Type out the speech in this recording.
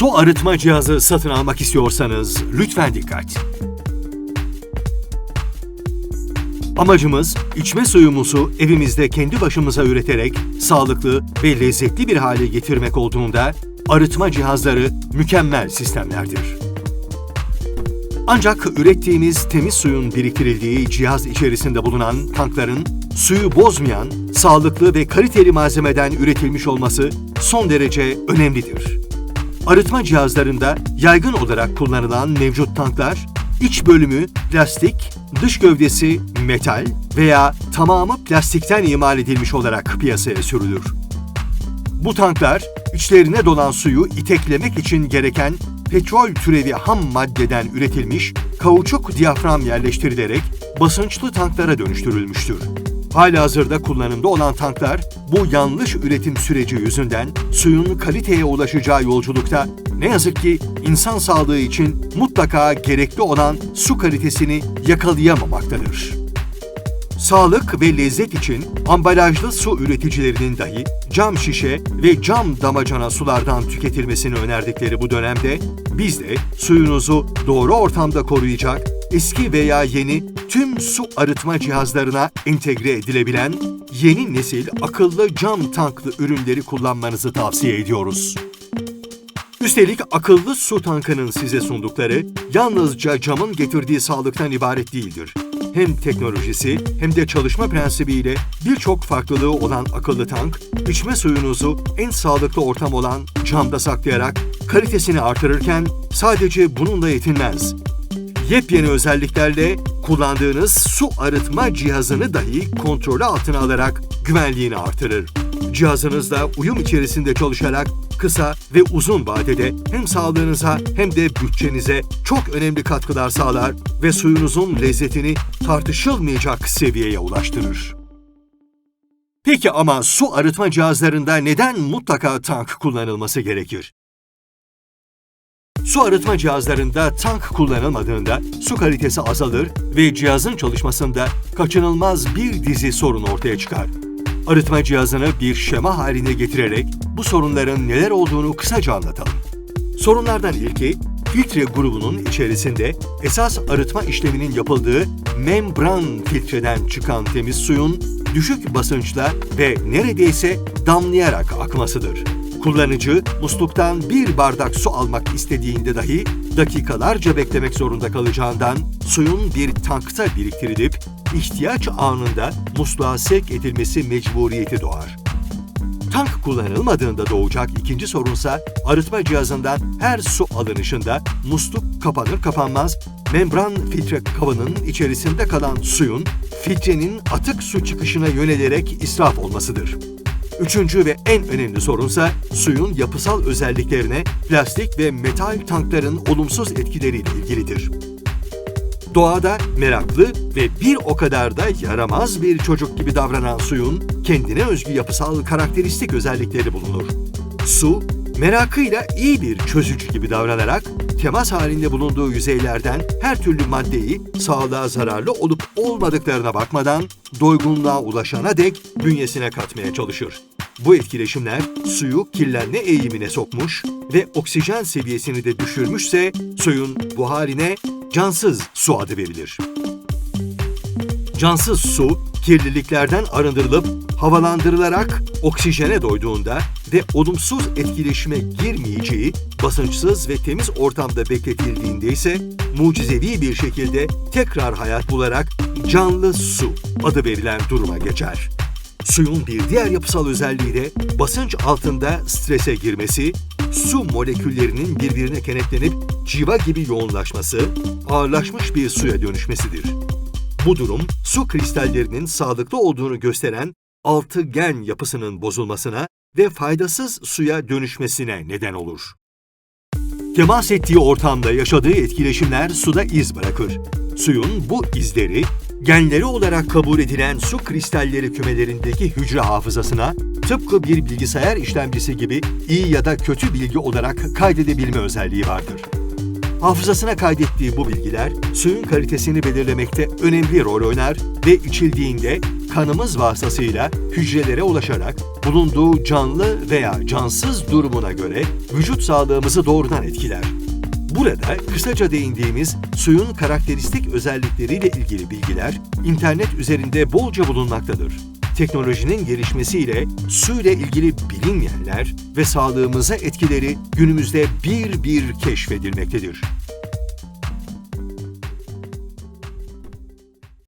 Su arıtma cihazı satın almak istiyorsanız lütfen dikkat. Amacımız içme suyumuzu evimizde kendi başımıza üreterek sağlıklı ve lezzetli bir hale getirmek olduğunda arıtma cihazları mükemmel sistemlerdir. Ancak ürettiğimiz temiz suyun biriktirildiği cihaz içerisinde bulunan tankların suyu bozmayan, sağlıklı ve kaliteli malzemeden üretilmiş olması son derece önemlidir. Arıtma cihazlarında yaygın olarak kullanılan mevcut tanklar, iç bölümü plastik, dış gövdesi metal veya tamamı plastikten imal edilmiş olarak piyasaya sürülür. Bu tanklar içlerine dolan suyu iteklemek için gereken petrol türevi ham maddeden üretilmiş kauçuk diyafram yerleştirilerek basınçlı tanklara dönüştürülmüştür. Halihazırda kullanımda olan tanklar bu yanlış üretim süreci yüzünden suyun kaliteye ulaşacağı yolculukta ne yazık ki insan sağlığı için mutlaka gerekli olan su kalitesini yakalayamamaktadır. Sağlık ve lezzet için ambalajlı su üreticilerinin dahi cam şişe ve cam damacana sulardan tüketilmesini önerdikleri bu dönemde biz de suyunuzu doğru ortamda koruyacak, eski veya yeni tüm su arıtma cihazlarına entegre edilebilen yeni nesil akıllı cam tanklı ürünleri kullanmanızı tavsiye ediyoruz. Üstelik akıllı su tankının size sundukları yalnızca camın getirdiği sağlıktan ibaret değildir. Hem teknolojisi hem de çalışma prensibiyle birçok farklılığı olan akıllı tank, içme suyunuzu en sağlıklı ortam olan camda saklayarak kalitesini artırırken sadece bununla yetinmez. Yepyeni özelliklerle kullandığınız su arıtma cihazını dahi kontrolü altına alarak güvenliğini artırır. Cihazınızla uyum içerisinde çalışarak kısa ve uzun vadede hem sağlığınıza hem de bütçenize çok önemli katkılar sağlar ve suyunuzun lezzetini tartışılmayacak seviyeye ulaştırır. Peki ama su arıtma cihazlarında neden mutlaka tank kullanılması gerekir? Su arıtma cihazlarında tank kullanılmadığında su kalitesi azalır ve cihazın çalışmasında kaçınılmaz bir dizi sorun ortaya çıkar. Arıtma cihazını bir şema haline getirerek bu sorunların neler olduğunu kısaca anlatalım. Sorunlardan ilki, filtre grubunun içerisinde esas arıtma işleminin yapıldığı membran filtreden çıkan temiz suyun düşük basınçla ve neredeyse damlayarak akmasıdır. Kullanıcı musluktan bir bardak su almak istediğinde dahi dakikalarca beklemek zorunda kalacağından suyun bir tankta biriktirilip ihtiyaç anında musluğa sevk edilmesi mecburiyeti doğar. Tank kullanılmadığında doğacak ikinci sorunsa arıtma cihazından her su alınışında musluk kapanır kapanmaz membran filtre kabının içerisinde kalan suyun filtrenin atık su çıkışına yönelerek israf olmasıdır. Üçüncü ve en önemli sorunsa suyun yapısal özelliklerine plastik ve metal tankların olumsuz etkileriyle ilgilidir. Doğada meraklı ve bir o kadar da yaramaz bir çocuk gibi davranan suyun kendine özgü yapısal karakteristik özellikleri bulunur. Su, merakıyla iyi bir çözücü gibi davranarak temas halinde bulunduğu yüzeylerden her türlü maddeyi sağlığa zararlı olup olmadıklarına bakmadan doygunluğa ulaşana dek bünyesine katmaya çalışır. Bu etkileşimler suyu kirlenme eğimine sokmuş ve oksijen seviyesini de düşürmüşse suyun bu haline cansız su adı verilir. Cansız su, kirliliklerden arındırılıp havalandırılarak oksijene doyduğunda ve olumsuz etkileşime girmeyeceği basınçsız ve temiz ortamda bekletildiğinde ise mucizevi bir şekilde tekrar hayat bularak canlı su adı verilen duruma geçer. Suyun bir diğer yapısal özelliği de basınç altında strese girmesi, su moleküllerinin birbirine kenetlenip civa gibi yoğunlaşması, ağırlaşmış bir suya dönüşmesidir. Bu durum su kristallerinin sağlıklı olduğunu gösteren altıgen yapısının bozulmasına ve faydasız suya dönüşmesine neden olur. Temas ettiği ortamda yaşadığı etkileşimler suda iz bırakır. Suyun bu izleri genleri olarak kabul edilen su kristalleri kümelerindeki hücre hafızasına tıpkı bir bilgisayar işlemcisi gibi iyi ya da kötü bilgi olarak kaydedebilme özelliği vardır. Hafızasına kaydettiği bu bilgiler suyun kalitesini belirlemekte önemli rol oynar ve içildiğinde kanımız vasıtasıyla hücrelere ulaşarak bulunduğu canlı veya cansız durumuna göre vücut sağlığımızı doğrudan etkiler. Burada kısaca değindiğimiz suyun karakteristik özellikleriyle ilgili bilgiler internet üzerinde bolca bulunmaktadır. Teknolojinin gelişmesiyle su ile ilgili bilinmeyenler ve sağlığımıza etkileri günümüzde bir bir keşfedilmektedir.